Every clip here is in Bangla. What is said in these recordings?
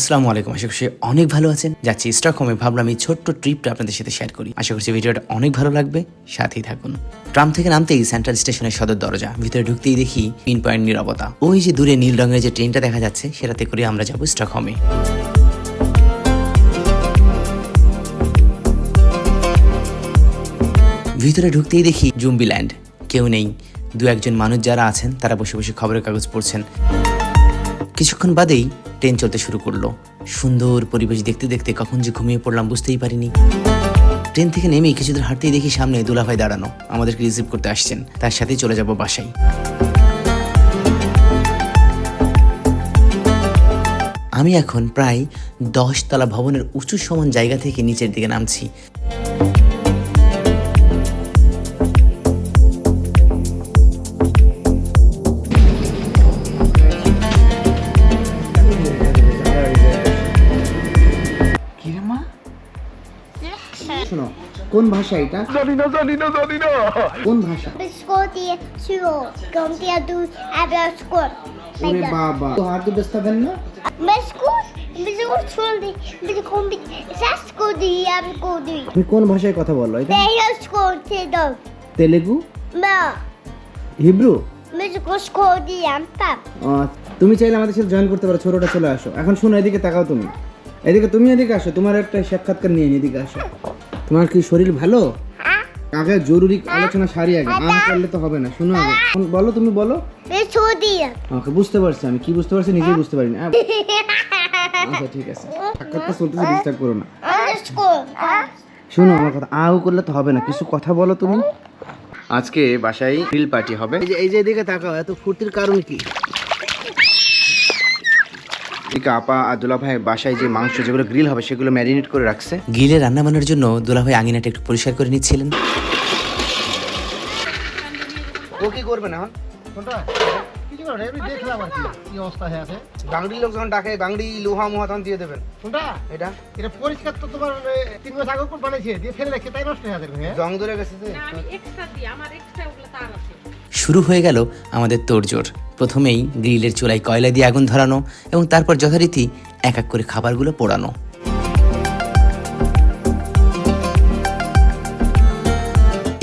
আসসালামু আলাইকুম। আশা করছি অনেক ভালো আছেন। যাচ্ছি স্টকহোমে। ভাবলাম এই ছোট্ট ট্রিপটা আপনাদের সাথে শেয়ার করি। আশা করছি ভিডিওটা অনেক ভালো লাগবে। সাথেই থাকুন। ট্রাম থেকে নামতেই সেন্ট্রাল স্টেশনের সদর দরজা। ভিতরে ঢুকতেই দেখি পিন পয়েন্ট নিরবতা। ওই যে দূরে নীল রঙের যে ট্রেনটা দেখা যাচ্ছে, সেটাতে করে আমরা যাব স্টকহোমে। ভিতরে ঢুকতেই দেখি জুম্বিল্যান্ড। কেউ নেই। দু একজন মানুষ যারা আছেন, তারা বসে বসে খবরের কাগজ পড়ছেন। কিছুক্ষণ বাদেই ট্রেন চলতে শুরু করল। সুন্দর পরিবেশ দেখতে দেখতে কখন যে ঘুমিয়ে পড়লাম বুঝতেই পারিনি। ট্রেন থেকে নেমেই কিছু দূর হাঁটতেই দেখি সামনে দুলাভাই দাঁড়ানো। আমাদেরকে রিসিভ করতে আসছেন। তার সাথেই চলে যাব বাসায়। আমি এখন প্রায় দশতলা ভবনের উঁচু সমান জায়গা থেকে নিচের দিকে নামছি। শোনো কোন ভাষা এটা? জানি না জানি না জানি না। কোন ভাষা? Biscotti suo, compia du abascot. ওরে বাবা তো হাত দুটো বেস্তাবেন না? Biscuit, biscuit sundi, biscuit, sascodi, abascodi. তুমি কোন ভাষায় কথা বলো এটা? Biscuit do. Telugu? Ma, Hebrew? biscuit ampa. আহ, তুমি চাইলে আমাদের সাথে জয়েন করতে পারো ছোটটা চলে আসো। এখন শোনো এদিকে তাকাও তুমি। এদিকে তুমি এদিকে আসো তোমার একটা সাক্ষাৎকার নিয়ে এদিকে আসো। তোমার কি শরীর ভালো? আগে জরুরি আলোচনা সারি আগে? আম করলে তো হবে না শোনো আগে। বলো তুমি বলো. ওকে বুঝতে পারছি আমি কি বুঝতে পারছি নিজেই বুঝতে পারিনি। আচ্ছা ঠিক আছে। সাক্ষাৎকার চলতেছে ডিস্টার্ব করো না. শোনো আমার কথা আউ করলে তো হবে না। কিছু কথা বলো তুমি। আজকে বাসায় গ্রিল পার্টি হবে। এই যে এই যে এদিকে তাকাও এত ফুর্তির কারণ কি? এদিকে আপা আর দুলাভাই বাসায় যে মাংস যেগুলো গ্রিল হবে সেগুলো ম্যারিনেট করে রাখছে। গিলে রান্না বান্নার জন্য দুলাভাই আঙিনাটা একটু পরিষ্কার করে নিচ্ছিলেন। ও কি করবে না কিছু করে এমনি দেখলাম আর কি কি অবস্থা হয়ে আছে। গাংড়ি লোক যখন ডাকে গাংড়ি লোহা মোহা তখন দিয়ে দেবেন। কোনটা এটা? এটা পরিষ্কার তো তোমার তিন মাস আগে বানাইছে দিয়ে ফেলে রেখে তাই নষ্ট হয়ে যাবে হ্যাঁ? জং ধরে গেছে যে? আমি এক্সট্রা দিই আমার এক্সট্রা ওগুলো তার আছে। শুরু হয়ে গেল আমাদের তোড়জোড়। প্রথমেই গ্রিলের চুলায় কয়লা দিয়ে আগুন ধরানো এবং তারপর যথারীতি এক এক করে খাবারগুলো পোড়ানো।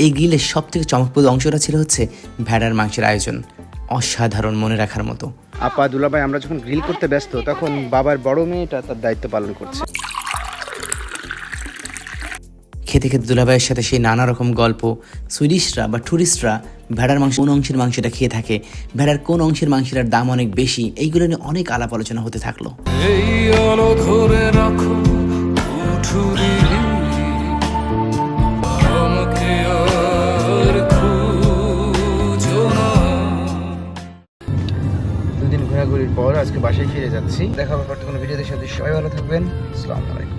এই গ্রিলের সব থেকে চমকপ্রদ অংশটা ছিল হচ্ছে ভেড়ার মাংসের আয়োজন, অসাধারণ মনে রাখার মতো। আপা দুলা ভাই আমরা যখন গ্রিল করতে ব্যস্ত, তখন বাবার বড় মেয়েটা তার দায়িত্ব পালন করছে। খেতে খেতে দুলাভাইয়ের সাথে সেই নানা রকম গল্প সুইডিশরা বা ট্যুরিস্টরা ভেড়ার মাংস কোন অংশের মাংসটা খেয়ে থাকে ভেড়ার কোন অংশের মাংসটার দাম অনেক বেশি এইগুলো নিয়ে অনেক আলাপ আলোচনা হতে থাকল। এই আলো ধরে রাখো কুঠুরি আমাকে আর খুঁজো না। দুদিন ঘোরাঘুরির পর আজকে বাসায় ফিরে যাচ্ছি। দেখা হবে পরবর্তী কোনো ভিডিওতে সাথে সবাই ভালো থাকবেন। আসসালামু আলাইকুম।